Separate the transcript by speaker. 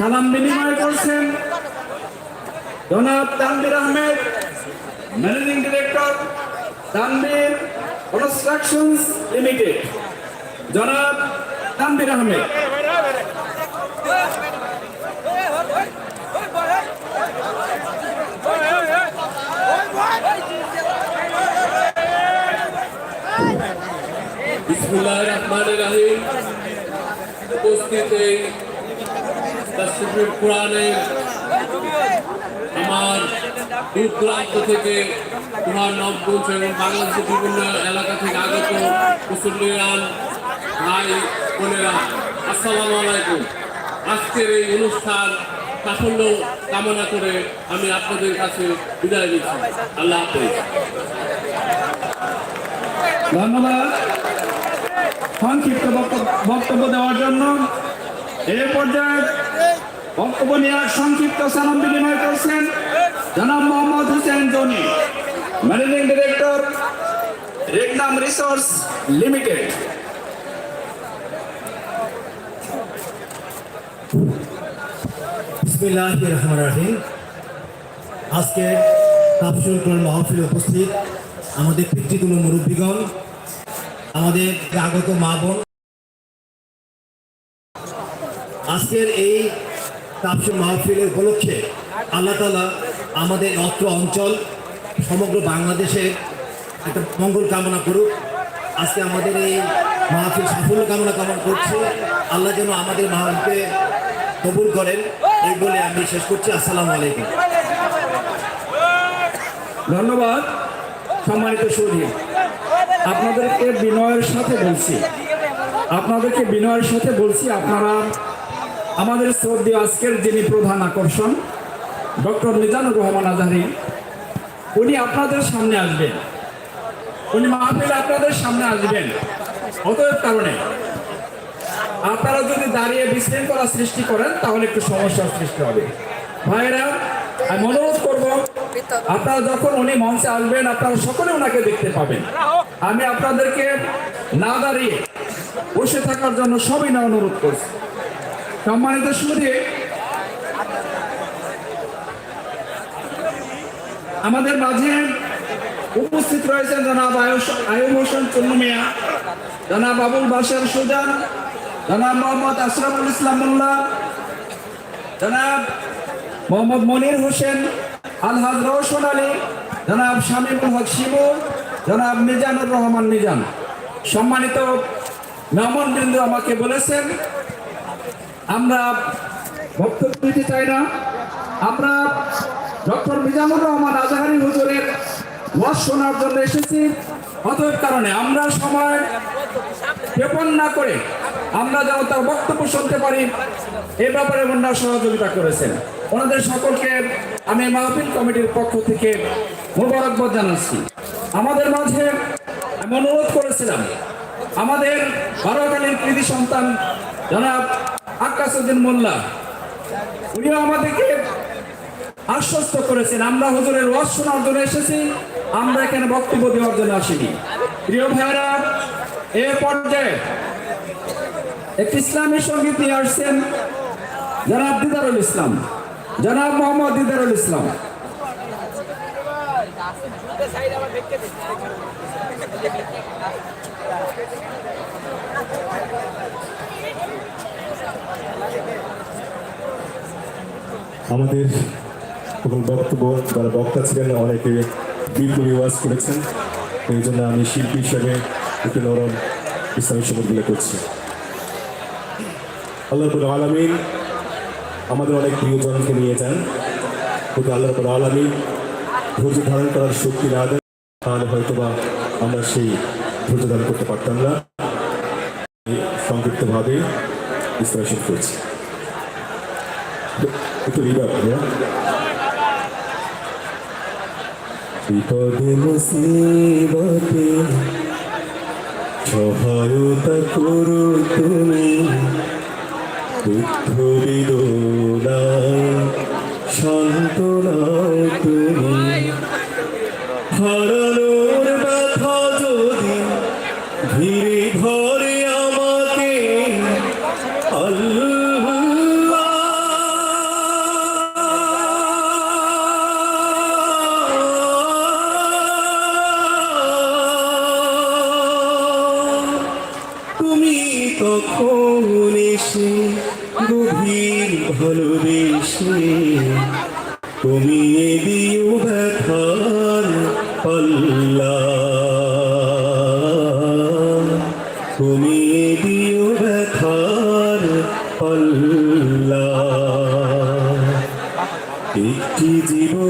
Speaker 1: সালাম বিনিময় করছেন জনাব Tanvir Ahmed managing director Tanvir constructions limited জনাব তানবির আহমেদ।
Speaker 2: বিসমুল্লাহ রহমান রাহিম। উপস্থিত এই কোরআনে আমার থেকে বাংলাদেশের বিভিন্ন এলাকা থেকে আসসালামু আলাইকুম। আজকের এই অনুষ্ঠান সাফল্য কামনা করে আমি আপনাদের কাছে বিদায় দিচ্ছি আল্লাহ হাফেজ।
Speaker 1: ধন্যবাদ। সংক্ষিপ্ত বক্তব্য দেওয়ার জন্য এই পর্যায়ে বক্তব্য নেওয়ার সংক্ষিপ্ত সালাম বিনিময় করছেন জনাব Mohammad Hossain Jony managing director Regnum resource limited
Speaker 3: আজকে তাফসুল কোরআন মাহফিলে উপস্থিত আমাদের পিতৃতুল্য মুরব্বীগণ, আমাদের আগত মা বোন আজকের এই তাফসুল মাহফিলের উপলক্ষে আল্লাহ তালা আমাদের অত্র অঞ্চল, সমগ্র বাংলাদেশের একটা মঙ্গল কামনা করুক। আজকে আমাদের এই মাহফিল সাফল্য কামনা কামনা করছি। আল্লাহ যেন আমাদের মাহফিলকে কবুল করেন। এই বলে আমি শেষ করছি। আসসালামু আলাইকুম।
Speaker 1: ধন্যবাদ সম্মানিত সুধী আপনাদেরকে বিনয়ের সাথে বলছি। আপনাদেরকে বিনয়ের সাথে বলছি, আপনারা আমাদের সর্দি আজকের যিনি প্রধান আকর্ষণ, ডক্টর মিজানুর রহমান আজহারি উনি আপনাদের সামনে আসবেন। উনি মাহফিল আপনাদের সামনে আসবেন, অতএব কারণে। আপনারা যদি দাঁড়িয়ে বিশৃঙ্খলা সৃষ্টি করেন, তাহলে একটু সমস্যার সৃষ্টি হবে। ভাইয়েরা, আমি অনুরোধ করব, আপনারা যখন উনি মঞ্চে আসবেন, আপনারা সকলে ওনাকে দেখতে পাবেন। আমি আপনাদেরকে না দাঁড়িয়ে বসে থাকার জন্য সবই না অনুরোধ করছি। সম্মানিত সুদী, আমাদের মাঝে উপস্থিত রয়েছেন জনাব আয়ুব হোসেন চন্নু মিয়া, জনাব আবুল বাসার সুজান, জনাব মোহাম্মদ আশরাফুল ইসলাম মোল্লা, জনাব মোহাম্মদ মনির হোসেন, আলহাজ রওশন আলী, জনাব শামীমুল হক শিবু, জনাব মিজানুর রহমান মিজান। সম্মানিত মেহমান বৃন্দ আমাকে বলেছেন আমরা বক্তব্য দিতে চাই না। আমরা ডক্টর মিজানুর রহমান আজাহারি হুজুরের ওয়াজ শোনার জন্য এসেছি। অতএব কারণে আমরা সময় ক্ষেপণ না করে আমরা যেন তার বক্তব্য শুনতে পারি। এ ব্যাপারে ওনারা সহযোগিতা করেছেন। ওনাদের সকলকে আমি মাহফিল কমিটির পক্ষ থেকে মোবারকবাদ জানাচ্ছি। আমাদের মাঝে আমি অনুরোধ করেছিলাম, আমাদের বারোকালীন কৃতি সন্তান জনাব আকাশুদ্দিন মোল্লা, উনিও আমাদেরকে আশ্বস্ত করেছেন। আমরা হুজুরের ওয়াজ শোনার জন্য এসেছি, আমরা এখানে বক্তব্য দেওয়ার জন্য আসিনি। প্রিয় ভাইরা এ পর্যায়ে একটি ইসলামী সংগীত নিয়ে আসছেন জনাব দিদারুল ইসলাম, জনাব মোহাম্মদ দিদারুল ইসলাম।
Speaker 4: আমাদের এবং বক্তব্য যারা বক্তা ছিলেন অনেকে বিপ্লবী ওয়াজ করেছেন। এই জন্য আমি শিল্পী হিসেবে একটু নরম ইসলামী শপথগুলো করছি। আল্লাহ আলমিন আমাদের অনেক প্রিয়জনকে নিয়ে যান। কিন্তু আল্লাহ আলমিন ধৈর্য ধারণ করার শক্তি না দেন, তাহলে হয়তোবা আমরা সেই ধৈর্য ধারণ করতে পারতাম না। সংক্ষিপ্তভাবে শপথ করছি। একটু রিভাব হ্যাঁ বিপদে মুসিবতে সহায়তা করো তুমি। দুঃখ বেদনায় সান্ত্বনা তুমি। হারানোর এসে গভীর ভালোবেসে তুমি দিও ব্যথার পাল্লা। তুমি দিও ব্যথার পাল্লা। একটি জীবনে